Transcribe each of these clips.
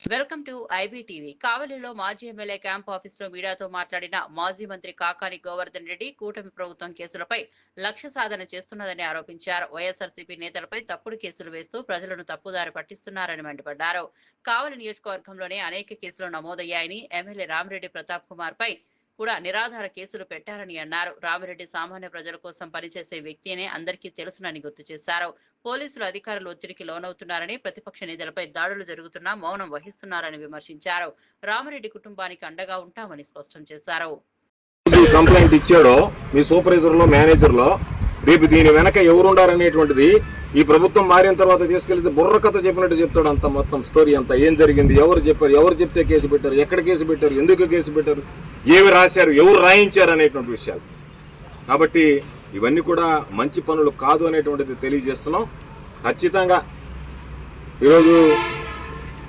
Welcome to IBTV. కావలిలో మాజీ MLA camp ఆఫీస్లో మీడియాతో మాట్లాడిన మాజీ మంత్రి కాకాని గోవర్ధన్ రెడ్డి కూటమి ప్రభుత్వం కేసులపై లక్ష్య సాధన చేస్తున్నదని ఆరోపించారు. వైఎస్ఆర్సీపీ నేతలపై తప్పుడు కేసులు వేస్తూ ప్రజలను తప్పుదారి పట్టిస్తున్నారని మండిపడ్డారు. కావలి నియోజకవర్గంలోనే అనేక కేసులు నమోదయ్యాయని ఎమ్మెల్యే రామిరెడ్డి ప్రతాప్ కుమార్ పై కూడా నిరాధార కేసులు పెట్టారని అన్నారు. రామిరెడ్డి సామాన్య ప్రజల కోసం పనిచేసే వ్యక్తినే అందరికీ తెలుసునని గుర్తు చేశారు. పోలీసులు అధికారులు ఒత్తిడికి లోనవుతున్నారని ప్రతిపక్ష నేతలపై దాడులు జరుగుతున్నా మౌనం వహిస్తున్నారని విమర్శించారు. రామిరెడ్డి కుటుంబానికి అండగా ఉంటామని స్పష్టం చేశారు. కంప్లైంట్ ఇచ్చాడో మీ సూపర్వైజర్లో మేనేజర్లో రేపు దీని వెనక ఎవరుండారనేటువంటిది ఈ ప్రభుత్వం మారిన తర్వాత తీసుకెళ్తే బుర్ర కథ చెప్పినట్టు చెప్తాడు అంత మొత్తం స్టోరీ అంతా. ఏం జరిగింది? ఎవరు చెప్పారు? ఎవరు చెప్తే కేసు పెట్టారు? ఎక్కడ కేసు పెట్టారు? ఎందుకు కేసు పెట్టారు? ఏవి రాశారు ఎవరు రాయించారు అనేటువంటి విషయాలు. కాబట్టి ఇవన్నీ కూడా మంచి పనులు కాదు అనేటువంటిది తెలియజేస్తున్నాం. ఖచ్చితంగా ఈరోజు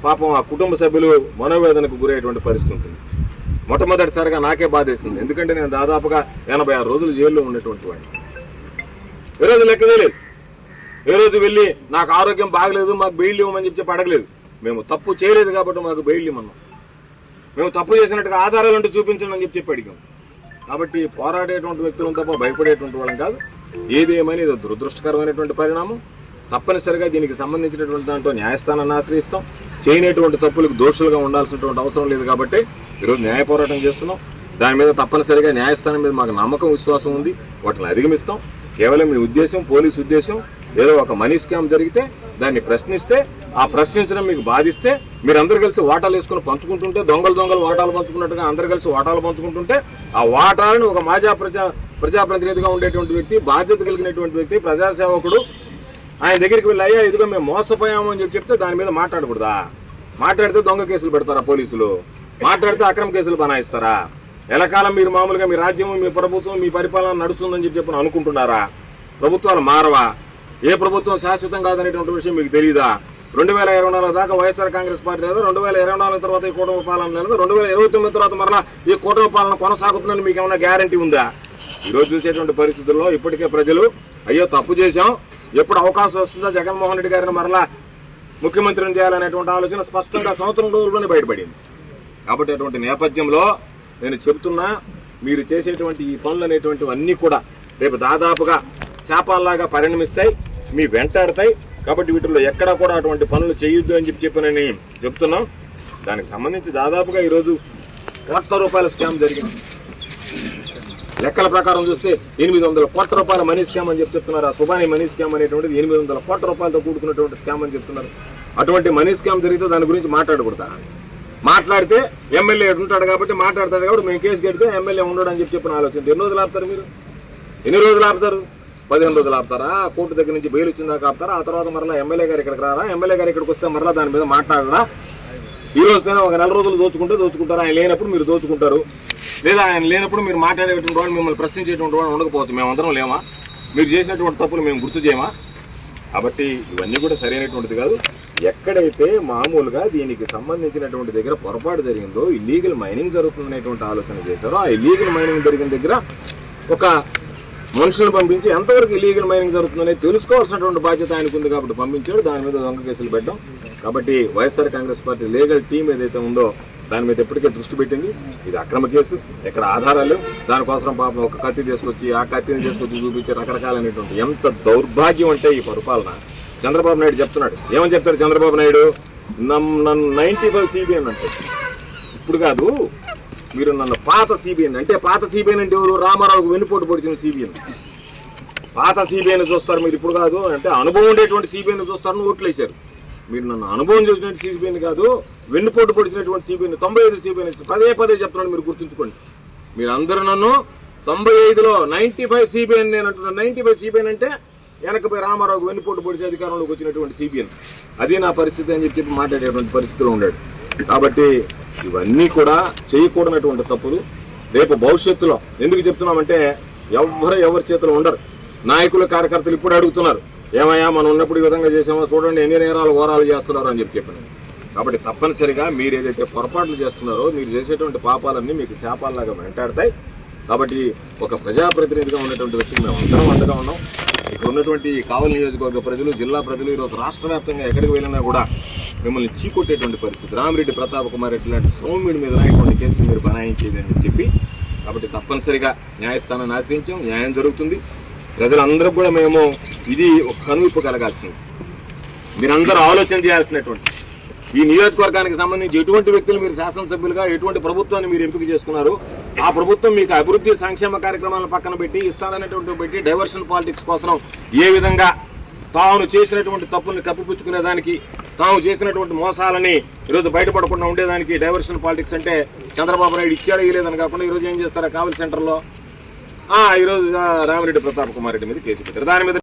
పాపం ఆ కుటుంబ సభ్యులు మనోవేదనకు గురయ్యేటువంటి పరిస్థితి ఉంటుంది. మొట్టమొదటిసారిగా నాకే బాధేస్తుంది ఎందుకంటే నేను దాదాపుగా ఎనభై ఆరు రోజులు జైల్లో ఉన్నటువంటి వాడిని. ఏ రోజు లెక్క తెలియదు ఏ రోజు వెళ్ళి నాకు ఆరోగ్యం బాగలేదు మాకు బెయిల్ ఇవ్వమని చెప్పి అడగలేదు. మేము తప్పు చేయలేదు కాబట్టి మాకు బెయిల్ ఇవ్వమన్నాం. మేము తప్పు చేసినట్టుగా ఆధారాలు అంటూ చూపించండి అని చెప్పి చెప్పి అడిగాం కాబట్టి పోరాడేటువంటి వ్యక్తులను తప్ప భయపడేటువంటి వాళ్ళం కాదు. ఏది ఏమైనా ఇది దురదృష్టకరమైనటువంటి పరిణామం. తప్పనిసరిగా దీనికి సంబంధించినటువంటి దాంట్లో న్యాయస్థానాన్ని ఆశ్రయిస్తాం. చేయనటువంటి తప్పులకు దోషులుగా ఉండాల్సినటువంటి అవసరం లేదు కాబట్టి ఈరోజు న్యాయ పోరాటం చేస్తున్నాం. దాని మీద తప్పనిసరిగా న్యాయస్థానం మీద మాకు నమ్మకం విశ్వాసం ఉంది. వాటిని అధిగమిస్తాం. కేవలం మీ ఉద్దేశం పోలీసు ఉద్దేశం ఏదో ఒక మనీ స్కామ్ జరిగితే దాన్ని ప్రశ్నిస్తే ఆ ప్రశ్నించడం మీకు బాధిస్తే మీరందరూ కలిసి వాటాలు వేసుకుని పంచుకుంటుంటే దొంగలు దొంగలు వాటాలు పంచుకున్నట్టుగా అందరు కలిసి వాటాలు పంచుకుంటుంటే ఆ వాటాలను ఒక మాజా ప్రజా ప్రజాప్రతినిధిగా ఉండేటువంటి వ్యక్తి బాధ్యత కలిగినటువంటి వ్యక్తి ప్రజాసేవకుడు ఆయన దగ్గరికి వెళ్ళి అయ్యా ఇదిగో మేము మోసపోయాము అని చెప్పి చెప్తే దాని మీద మాట్లాడకూడదా? మాట్లాడితే దొంగ కేసులు పెడతారా పోలీసులు? మాట్లాడితే అక్రమ కేసులు బనాయిస్తారా? ఎలకాలం మీరు మామూలుగా మీ రాజ్యం మీ ప్రభుత్వం మీ పరిపాలన నడుస్తుందని చెప్పి చెప్పి అనుకుంటున్నారా? ప్రభుత్వాలు మారవా? ఏ ప్రభుత్వం శాశ్వతం కాదనేటువంటి విషయం మీకు తెలియదా రెండు వేల ఇరవై నాలుగు దాకా వైఎస్ఆర్ కాంగ్రెస్ పార్టీ లేదు. రెండు వేల ఇరవై నాలుగు తర్వాత ఈ కూటమి పాలన లేదు. రెండు వేల ఇరవై తొమ్మిది తర్వాత మరలా ఈ కూటమి పాలన కొనసాగుతుందని మీకు ఏమైనా గ్యారంటీ ఉందా? ఈరోజు రోజు చూసేటువంటి పరిస్థితుల్లో ఇప్పటికే ప్రజలు అయ్యో తప్పు చేశాం. ఎప్పుడు అవకాశం వస్తుందో? జగన్మోహన్ రెడ్డి గారిని మరలా ముఖ్యమంత్రిని చేయాలనేటువంటి ఆలోచన స్పష్టంగా సంవత్సరం రోజుల్లోనే బయటపడింది. కాబట్టి అటువంటి నేపథ్యంలో నేను చెబుతున్నా మీరు చేసేటువంటి ఈ పనులు అనేటువంటివన్నీ కూడా రేపు దాదాపుగా శాపాల్లాగా పరిణమిస్తాయి. మీ వెంటాడతాయి. కాబట్టి వీటిలో ఎక్కడా కూడా అటువంటి పనులు చేయొద్దు అని చెప్పి చెప్పానని చెప్తున్నాం. దానికి సంబంధించి దాదాపుగా ఈరోజు కోట్ల రూపాయల స్కామ్ జరిగింది. లెక్కల ప్రకారం చూస్తే ఎనిమిది వందల కోట్ల రూపాయల మనీ స్కామ్ అని చెప్పి చెప్తున్నారు. ఆ సుబాని మనీ స్కామ్ అనేటువంటిది ఎనిమిది వందల కోట్ల రూపాయలతో కూడుకున్నటువంటి స్కామ్ అని చెప్తున్నారు. అటువంటి మనీ స్కామ్ జరిగితే దాని గురించి మాట్లాడకూడదా? మాట్లాడితే ఎమ్మెల్యే ఉంటాడు కాబట్టి మాట్లాడతాడు కాబట్టి మేము కేసు కడితే ఎమ్మెల్యే ఉండడు అని చెప్పి చెప్పిన ఆలోచన. ఎన్ని రోజులు ఆపుతారు మీరు? ఎన్ని రోజులు ఆపుతారు? పదిహేను రోజులు ఆపుతారా? కోర్టు దగ్గర నుంచి బెయిల్ వచ్చిందాక ఆపుతారా? ఆ తర్వాత మరలా ఎమ్మెల్యే గారు ఇక్కడికి రారా? ఎమ్మెల్యే గారు ఇక్కడికి వస్తే మరలా దాని మీద మాట్లాడరా? ఈ రోజుతోనే ఒక నెల రోజులు దోచుకుంటే దోచుకుంటారు? ఆయన లేనప్పుడు మీరు దోచుకుంటారు. లేదా ఆయన లేనప్పుడు మీరు మాట్లాడేటువంటి వాళ్ళు మిమ్మల్ని ప్రశ్నించేటువంటి వాళ్ళు ఉండకపోవచ్చు. మేము అందరం లేమా? మీరు చేసినటువంటి తప్పులు మేము గుర్తు చేయమా? కాబట్టి ఇవన్నీ కూడా సరైనటువంటిది కాదు. ఎక్కడైతే మామూలుగా దీనికి సంబంధించినటువంటి దగ్గర పొరపాటు జరిగిందో ఇల్లీగల్ మైనింగ్ జరుగుతుందనేటువంటి ఆలోచన చేశారో ఆ ఇల్లీగల్ మైనింగ్ జరిగిన దగ్గర ఒక మనుషులను పంపించి ఎంతవరకు ఇల్లీగల్ మైనింగ్ జరుగుతుందనే తెలుసుకోవాల్సినటువంటి బాధ్యత ఆయనకు ఉంది కాబట్టి పంపించాడు. దాని మీద దొంగ కేసులు పెట్టాం కాబట్టి YSR Congress party legal team ఏదైతే ఉందో దాని మీద ఎప్పటికే దృష్టి పెట్టింది. ఇది అక్రమ కేసు. ఎక్కడ ఆధారాలు దానికోసం పాపం ఒక కత్తి తీసుకొచ్చి ఆ కత్తిని తీసుకొచ్చి చూపించి రకరకాలైనటువంటి ఎంత దౌర్భాగ్యం అంటే ఈ పరిపాలన. చంద్రబాబు నాయుడు చెప్తున్నాడు. ఏమని చెప్తాడు చంద్రబాబు నాయుడు? నన్ను నైన్టీ ఫైవ్ సిబిఎన్ అంటే ఇప్పుడు కాదు మీరు నన్ను పాత సిబిఎన్ అంటే పాత సిబిఎన్ అంటే ఎవరు రామారావుకు వెన్నుపోటు పొడిచిన సిబిఎన్ పాత సిబిఐని చూస్తారు మీరు ఇప్పుడు కాదు అంటే అనుభవం ఉండేటువంటి సిబిఐని చూస్తారని ఓట్లేశారు మీరు నన్ను అనుభవం చూసినట్టు సిబిఐని కాదు వెన్నుపోటు పొడిచినటువంటి సిబిఐని తొంభై ఐదు సిబిఐని పదే పదే చెప్తున్నాను మీరు గుర్తుంచుకోండి మీరు అందరూ నన్ను తొంభై ఐదులో నైన్టీ ఫైవ్ సిబిఐని నేను అంటున్నాను నైన్టీ ఫైవ్ సిబిఐన్ అంటే వెనకపై రామారావుకు వెన్నుపోటు పొడిచి అధికారంలోకి వచ్చినటువంటి సిబిఎన్ అది నా పరిస్థితి అని చెప్పి చెప్పి మాట్లాడేటువంటి పరిస్థితిలో ఉన్నాడు కాబట్టి ఇవన్నీ కూడా చేయకూడనటువంటి తప్పులు. రేపు భవిష్యత్తులో ఎందుకు చెప్తున్నామంటే ఎవ్వరు ఎవరి చేతిలో ఉండరు. నాయకులు కార్యకర్తలు ఇప్పుడు అడుగుతున్నారు ఏమయ్యా మనం ఉన్నప్పుడు ఈ విధంగా చేసామో? చూడండి ఎన్ని నేరాలు ఘోరాలు చేస్తున్నారు అని చెప్పి చెప్పాను. కాబట్టి తప్పనిసరిగా మీరు ఏదైతే పొరపాట్లు చేస్తున్నారో మీరు చేసేటువంటి పాపాలన్నీ మీకు శాపాలలాగా వెంటాడతాయి. కాబట్టి ఒక ప్రజాప్రతినిధిగా ఉన్నటువంటి వ్యక్తికి మేము అందరం అండగా ఉన్నాం. ఉన్నటువంటి కావలి నియోజకవర్గ ప్రజలు జిల్లా ప్రజలు ఈరోజు రాష్ట్ర వ్యాప్తంగా ఎక్కడికి వెళ్ళినా కూడా మిమ్మల్ని చీకొట్టేటువంటి పరిస్థితి. రామిరెడ్డి ప్రతాప్ కుమార్ రెడ్డి లాంటి సౌమ్యుడి మీద ఇటువంటి కేసులు మీరు బనాయించేది అని చెప్పి కాబట్టి తప్పనిసరిగా న్యాయస్థానాన్ని ఆశ్రయించాం. న్యాయం జరుగుతుంది. ప్రజలందరూ కూడా మేము ఇది ఒక కనువిప్పు కలగాల్సింది. మీరందరూ ఆలోచన చేయాల్సినటువంటి ఈ నియోజకవర్గానికి సంబంధించి ఎటువంటి వ్యక్తులు మీరు శాసనసభ్యులుగా ఎటువంటి ప్రభుత్వాన్ని మీరు ఎంపిక చేసుకున్నారు ఆ ప్రభుత్వం మీకు అభివృద్ధి సంక్షేమ కార్యక్రమాలను పక్కన పెట్టి ఇస్తాననేటువంటి పెట్టి డైవర్షన్ పాలిటిక్స్ కోసం ఏ విధంగా తాను చేసినటువంటి తప్పుల్ని కప్పిపుచ్చుకునే దానికి తాము చేసినటువంటి మోసాలని ఈరోజు బయటపడకుండా ఉండేదానికి డైవర్షన్ పాలిటిక్స్ అంటే చంద్రబాబు నాయుడు ఇచ్చాడు ఇవ్వలేదని కాకుండా ఈరోజు ఏం చేస్తారా కావలి సెంటర్లో? ఈరోజు రామిరెడ్డి ప్రతాప్ కుమార్ రెడ్డి మీద కేసు పెట్టారు. దాని మీద